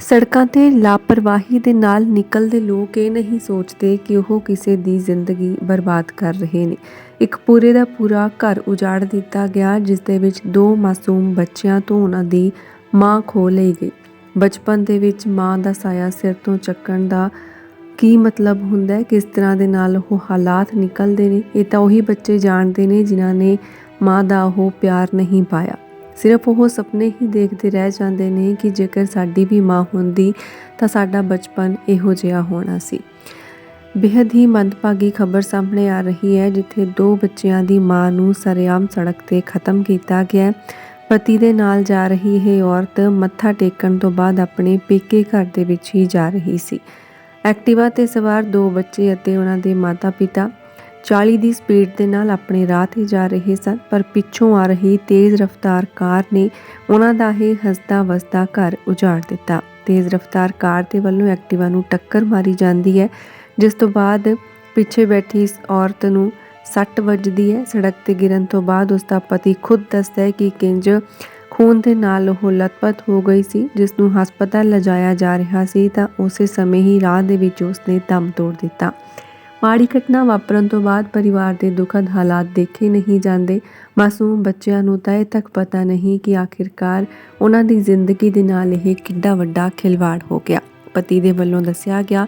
ਸੜਕਾਂ ਤੇ ਲਾਪਰਵਾਹੀ ਦੇ ਨਾਲ ਨਿਕਲਦੇ ਲੋਕ ਇਹ ਨਹੀਂ ਸੋਚਦੇ ਕਿ ਉਹ ਕਿਸੇ ਦੀ ਜ਼ਿੰਦਗੀ ਬਰਬਾਦ ਕਰ ਰਹੇ ਨੇ। ਇੱਕ ਪੂਰੇ ਦਾ ਪੂਰਾ ਘਰ ਉਜਾੜ ਦਿੱਤਾ ਗਿਆ, ਜਿਸ ਦੇ ਵਿੱਚ ਦੋ ਮਾਸੂਮ ਬੱਚਿਆਂ ਤੋਂ ਉਹਨਾਂ ਦੀ ਮਾਂ ਖੋ ਲਈ ਗਈ। ਬਚਪਨ ਦੇ ਵਿੱਚ ਮਾਂ ਦਾ ਸਾਇਆ ਸਿਰ ਤੋਂ ਚੱਕਣ ਦਾ ਕੀ ਮਤਲਬ ਹੁੰਦਾ ਹੈ? ਕਿਸ ਤਰ੍ਹਾਂ ਦੇ ਨਾਲ ਉਹ ਹਾਲਾਤ ਨਿਕਲਦੇ ਨੇ? ਇਹ ਤਾਂ ਉਹੀ ਬੱਚੇ ਜਾਣਦੇ ਨੇ ਜਿਨ੍ਹਾਂ ਨੇ ਮਾਂ ਦਾ ਉਹ ਪਿਆਰ ਨਹੀਂ ਪਾਇਆ। ਸਿਰਫ ਉਹ ਸੁਪਨੇ ਹੀ ਦੇਖਦੇ ਰਹਿ ਜਾਂਦੇ ਨੇ ਕਿ ਜੇਕਰ ਸਾਡੀ ਵੀ ਮਾਂ ਹੁੰਦੀ ਤਾਂ ਸਾਡਾ ਬਚਪਨ ਇਹੋ ਜਿਹਾ ਹੋਣਾ ਸੀ। ਬੇहद ਹੀ ਮੰਦਭਾਗੀ ਖਬਰ ਸਾਹਮਣੇ ਆ ਰਹੀ ਹੈ, ਜਿੱਥੇ ਦੋ ਬੱਚਿਆਂ ਦੀ ਮਾਂ ਨੂੰ ਸਰੇਆਮ ਸੜਕ ਤੇ ਖਤਮ ਕੀਤਾ ਗਿਆ ਪਤੀ ਦੇ ਨਾਲ ਜਾ ਰਹੀ ਇਹ ਔਰਤ ਮੱਥਾ ਟੇਕਣ ਤੋਂ ਬਾਅਦ ਆਪਣੇ ਪੇਕੇ ਘਰ ਦੇ ਵਿੱਚ ਹੀ ਜਾ ਰਹੀ ਸੀ। ਐਕਟਿਵਾ ਤੇ ਸਵਾਰ ਦੋ ਬੱਚੇ ਅਤੇ ਉਹਨਾਂ ਦੇ ਮਾਤਾ-ਪਿਤਾ 40 ਦੀ ਸਪੀਡ ਦੇ ਨਾਲ ਆਪਣੇ ਰਾਹ ਤੇ ਜਾ ਰਹੇ ਸਨ, ਪਰ ਪਿੱਛੋਂ ਆ ਰਹੀ ਤੇਜ਼ ਰਫ਼ਤਾਰ ਕਾਰ ਨੇ ਉਹਨਾਂ ਦਾ ਇਹ ਹੱਸਦਾ ਵਸਦਾ ਘਰ ਉਜਾੜ ਦਿੱਤਾ। ਤੇਜ਼ ਰਫ਼ਤਾਰ ਕਾਰ ਦੇ ਵੱਲੋਂ ਐਕਟਿਵਾ ਨੂੰ ਟੱਕਰ ਮਾਰੀ ਜਾਂਦੀ ਹੈ, ਜਿਸ ਤੋਂ ਬਾਅਦ ਪਿੱਛੇ ਬੈਠੀ ਇਸ ਔਰਤ ਨੂੰ ਸੱਟ ਵੱਜਦੀ ਹੈ। ਸੜਕ ਤੇ ਗਿਰਨ ਤੋਂ ਬਾਅਦ ਉਸ ਦਾ ਪਤੀ ਖੁਦ ਦੱਸਦਾ ਹੈ ਕਿ ਕਿੰਜ ਖੂਨ ਦੇ ਨਾਲ ਉਹ ਲਤਪਤ ਹੋ ਗਈ ਸੀ ਜਿਸ ਨੂੰ ਹਸਪਤਾਲ ਲਿਜਾਇਆ ਜਾ ਰਿਹਾ ਸੀ ਤਾਂ ਉਸੇ ਸਮੇਂ ਹੀ ਰਾਹ ਦੇ ਵਿੱਚ ਉਸਨੇ ਦਮ ਤੋੜ ਦਿੱਤਾ। ਮਾੜੀ ਘਟਨਾ ਵਾਪਰਨ ਤੋਂ ਬਾਅਦ ਪਰਿਵਾਰ ਦੇ ਦੁਖਦ ਹਾਲਾਤ ਦੇਖੇ ਨਹੀਂ ਜਾਂਦੇ। ਮਾਸੂਮ ਬੱਚਿਆਂ ਨੂੰ ਤਾਂ ਇਹ ਤੱਕ ਪਤਾ ਨਹੀਂ ਕਿ ਆਖਿਰਕਾਰ ਉਹਨਾਂ ਦੀ ਜ਼ਿੰਦਗੀ ਦੇ ਨਾਲ ਇਹ ਕਿੱਡਾ ਵੱਡਾ ਖਿਲਵਾੜ ਹੋ ਗਿਆ। ਪਤੀ ਦੇ ਵੱਲੋਂ ਦੱਸਿਆ ਗਿਆ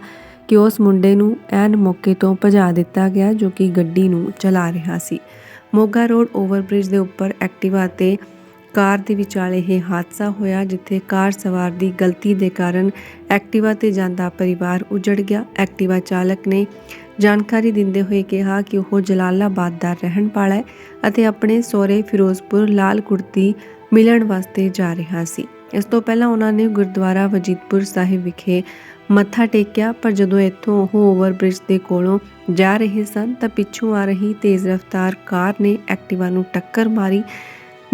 ਕਿ ਉਸ ਮੁੰਡੇ ਨੂੰ ਐਨ ਮੌਕੇ ਤੋਂ ਭਜਾ ਦਿੱਤਾ ਗਿਆ ਜੋ ਕਿ ਗੱਡੀ ਨੂੰ ਚਲਾ ਰਿਹਾ ਸੀ। ਮੋਗਾ ਰੋਡ ਓਵਰਬ੍ਰਿਜ ਦੇ ਉੱਪਰ ਐਕਟਿਵਾ ਤੇ ਕਾਰ ਦੇ ਵਿਚਾਲੇ ਇਹ ਹਾਦਸਾ ਹੋਇਆ ਜਿੱਥੇ ਕਾਰ ਸਵਾਰ ਦੀ ਗਲਤੀ ਦੇ ਕਾਰਨ ਐਕਟਿਵਾ ਤੇ ਜਾਂਦਾ ਪਰਿਵਾਰ ਉਜੜ ਗਿਆ। ਐਕਟਿਵਾ ਚਾਲਕ ਨੇ ਜਾਣਕਾਰੀ ਦਿੰਦੇ ਹੋਏ ਕਿਹਾ ਕਿ ਉਹ ਜਲਾਲਾਬਾਦ ਦਾ ਰਹਿਣ ਵਾਲਾ ਹੈ ਅਤੇ ਆਪਣੇ ਸਹੁਰੇ ਫਿਰੋਜ਼ਪੁਰ ਲਾਲ ਕੁੜਤੀ ਮਿਲਣ ਵਾਸਤੇ ਜਾ ਰਿਹਾ ਸੀ। ਇਸ ਤੋਂ ਪਹਿਲਾਂ ਉਹਨਾਂ ਨੇ ਗੁਰਦੁਆਰਾ ਵਜੀਦਪੁਰ ਸਾਹਿਬ ਵਿਖੇ ਮੱਥਾ ਟੇਕਿਆ, ਪਰ ਜਦੋਂ ਇੱਥੋਂ ਉਹ ਓਵਰਬ੍ਰਿਜ ਦੇ ਕੋਲੋਂ ਜਾ ਰਹੇ ਸਨ ਤਾਂ ਪਿੱਛੋਂ ਆ ਰਹੀ ਤੇਜ਼ ਰਫ਼ਤਾਰ ਕਾਰ ਨੇ ਐਕਟਿਵਾ ਨੂੰ ਟੱਕਰ ਮਾਰੀ।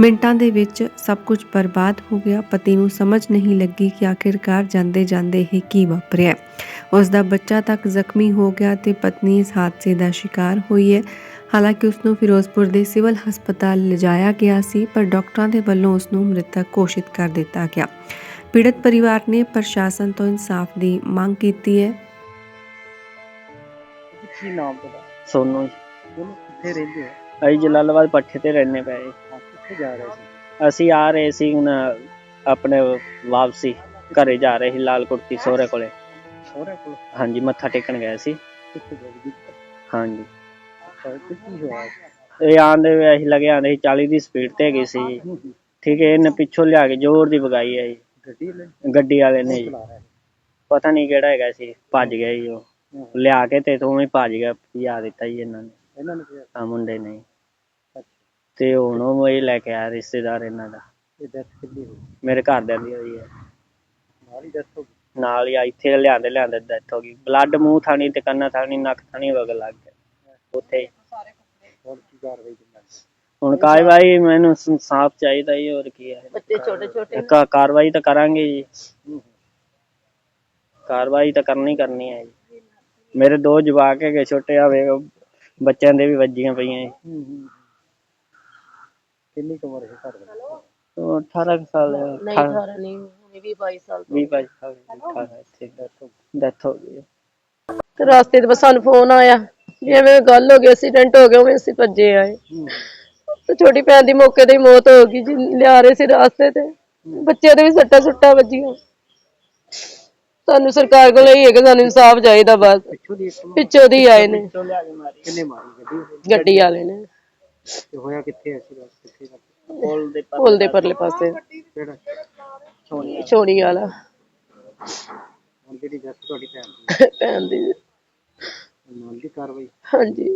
ਮਿੰਟਾਂ ਦੇ ਵਿੱਚ ਸਭ ਕੁਝ ਬਰਬਾਦ ਹੋ ਗਿਆ। ਪਤੀ ਨੂੰ ਸਮਝ ਨਹੀਂ ਲੱਗੀ ਕਿ ਆਖਿਰਕਾਰ ਜਾਂਦੇ ਜਾਂਦੇ ਇਹ ਕੀ ਵਾਪਰਿਆ। ਉਸ ਦਾ ਬੱਚਾ ਤੱਕ ਜ਼ਖਮੀ ਹੋ ਗਿਆ ਤੇ ਪਤਨੀ ਇਸ ਹਾਦਸੇ ਦਾ ਸ਼ਿਕਾਰ ਹੋਈ ਹੈ। ਹਾਲਾਂਕਿ ਉਸ ਨੂੰ ਫਿਰੋਜ਼ਪੁਰ ਦੇ ਸਿਵਲ ਹਸਪਤਾਲ ਲਿਜਾਇਆ ਗਿਆ ਸੀ, ਪਰ ਡਾਕਟਰਾਂ ਦੇ ਵੱਲੋਂ ਉਸ ਨੂੰ ਮ੍ਰਿਤਕ ਘੋਸ਼ਿਤ ਕਰ ਦਿੱਤਾ ਗਿਆ। ਪੀੜਤ ਪਰਿਵਾਰ ਨੇ ਪ੍ਰਸ਼ਾਸਨ ਤੋਂ ਇਨਸਾਫ ਦੀ ਮੰਗ ਕੀਤੀ ਹੈ। ਕੀ ਨਾਮ ਤੁਹਾਡਾ? ਸੋਨੂੰ ਜੀ। ਉਹਨੂੰ ਕਿੱਥੇ ਰਹਿੰਦੇ ਹੋ? ਅਸੀਂ ਜਲਾਲਾਬਾਦ ਪੱਠੇ ਤੇ ਰਹਿੰਦੇ ਪਏ ਹਾਂ, ਕਿੱਥੇ ਜਾ ਰਹੇ ਸੀ? ਅਸੀਂ ਆ ਰਹੇ ਸੀ ਹੁਣ ਆਪਣੇ ਵਾਪਸੀ ਘਰੇ ਜਾ ਰਹੇ ਸੀ ਲਾਲ ਕੁੜਤੀ ਸੋਹਰੇ ਕੋਲੇ। ਸਹੁਰੇ ਕੋਲ? ਹਾਂਜੀ ਮੱਥਾ ਟੇਕਣ ਗਏ ਸੀ। ਕਿੱਥੇ ਗਏ ਜੀ ਹਾਂਜੀ। ਤੇ ਕੀ ਹੋਇਆ? ਇਹ ਆਂਦੇ ਵੇ ਅਸੀਂ ਲਗੇ ਆਂਦੇ ਸੀ 40 ਦੀ ਸਪੀਡ ਤੇ ਹੈਗੀ ਸੀ। ਜੀ। ਠੀਕ ਹੈ ਇਹਨੇ ਪਿੱਛੋਂ ਲਿਆ ਕੇ ਜ਼ੋਰ ਦੀ ਵਗਾਈ ਹੈ ਜੀ। ਗੱਡੀ ਵਾਲੇ? ਨੇ ਜੀ। ਚਲਾ ਰਿਹਾ ਪਤਾ ਨਹੀਂ ਕਿਹੜਾ ਹੈਗਾ ਸੀ ਭੱਜ ਗਿਆ ਜੀ ਉਹ। ਲਿਆ ਕੇ ਤੇ ਤੋਂ ਹੀ ਭੱਜ ਗਿਆ ਭਜਾ ਦਿੱਤਾ ਜੀ ਇਹਨਾਂ ਨੇ। ਇਹਨਾਂ ਨੇ ਕਿਹਾ? ਆ ਮੁੰਡੇ ਨੇ ਜੀ। ਤੇ ਹੁਣ ਉਹ ਇਹ ਲੈ ਕੇ ਆਇਆ ਰਿਸ਼ਤੇਦਾਰ ਇਹਨਾਂ ਦਾ। ਇਹ ਡੈਥ ਕਿੱਦੀ ਹੋਈ? ਮੇਰੇ ਘਰਦਿਆਂ ਦੀ ਹੋਈ ਹੈ। ਨਾਲ ਹੀ ਡੈਥ ਹੋ ਗਈ? ਨਾਲ ਹੀ ਆ ਇੱਥੇ ਲਿਆਂਦੇ ਲਿਆਂਦੇ ਡੈਥ ਹੋ ਗਈ। ਬਲੱਡ ਮੂੰਹ ਥਾਣੀ ਤੇ ਕੰਨਾਂ ਥਾਣੀ ਨੱਕ ਥਾਣੀ ਵਗ ਲੱਗ ਗਿਆ। ਉੱਥੇ ਹੀ। ਹੁਣ ਕੀ ਕਾਰਵਾਈ ਕਰਨਾ? ਹੁਣ ਕਾਰਵਾਈ ਮੈਨੂੰ ਇਨਸਾਫ ਚਾਹੀਦਾ ਜੀ ਹੋਰ ਕੀ ਹੈ। ਬੱਚੇ ਛੋਟੇ ਛੋਟੇ ਕਾ- ਕਾਰਵਾਈ ਤਾਂ ਕਰਾਂਗੇ ਜੀ। ਹੂੰ, ਕਾਰਵਾਈ ਤਾਂ ਕਰਨੀ ਕਰਨੀ ਹੈ ਜੀ। ਮੇਰੇ ਦੋ ਜਵਾਕ ਹੈਗੇ ਛੋਟੇ ਆ ਵੇਖ ਬੱਚਿਆਂ ਦੇ ਵੀ ਵੱਜੀਆਂ ਪਈਆਂ ਜੀ। ਹੂੰ, ਹੂੰ। ਕਿੰਨੀ ਕੁ ਉਮਰ ਹੈ ਘਰ ਦੇ? ਉਹ 18 ਕੁ ਸਾਲ ਨਹੀਂ 18 ਨਹੀਂ ਹੁਣੇ ਵੀ 22 ਸਾਲ ਤੋਂ। 20 22 ਸਾਲ ਦਾ ਡੈਥ ਹੋ ਗਈ। ਤੇ ਰਸਤੇ ਤੇ ਬਸ ਸਾਨੂੰ ਫੋਨ ਆਇਆ। ਜਿਵੇਂ ਗੱਲ ਹੋ ਗਈ ਐਕਸੀਡੈਂਟ ਹੋ ਗਿਆ ਉਵੇਂ ਅਸੀਂ ਭੱਜੇ ਆਏ। ਹੂੰ। ਤੇ ਛੋਟੀ ਭੈਣ ਦੀ ਮੌਕੇ ਤੇ ਹੀ ਮੌਤ ਹੋ ਗਈ ਜੀ ਲਿਆ ਰਹੇ ਸੀ ਰਸਤੇ ਤੇ। ਬੱਚਿਆਂ ਦੇ ਵੀ ਸੱਟਾਂ ਸੁੱਟਾਂ ਵੱਜੀਆਂ। ਸਾਨੂੰ ਸਰਕਾਰ ਕੋਲ ਇਹ ਹੈ ਕਿ ਸਾਨੂੰ ਇਨਸਾਫ ਚਾਹੀਦਾ ਬਸ। ਪਿੱਛੋਂ ਦੀ ਇੱਕ ਪਿੱਛੋਂ ਦੀ ਆਏ ਨੇ। ਕਿੰਨੇ ਮਾਰੀ ਗੱਡੀ? ਗੱਡੀ ਵਾਲੇ ਨੇ। ਤੇ ਹੋਇਆ ਕਿੱਥੇ ਐਸੀ ਗੱਲ ਕਿੱਥੇ ਦਾ? ਕੋਲ ਦੇ ਪੁਲ ਦੇ ਪਰਲੇ ਪਾਸੇ। ਕਿਹੜਾ? ਛੋਣੀ ਵਾਲਾ। ਹੁਣ ਜਿਹੜੀ ਡੈਥ ਤੁਹਾਡੀ ਭੈਣ ਦੀ। ਭੈਣ ਦੀ। ਨਾਲ ਦੀ ਕਾਰਵਾਈ? ਹਾਂਜੀ।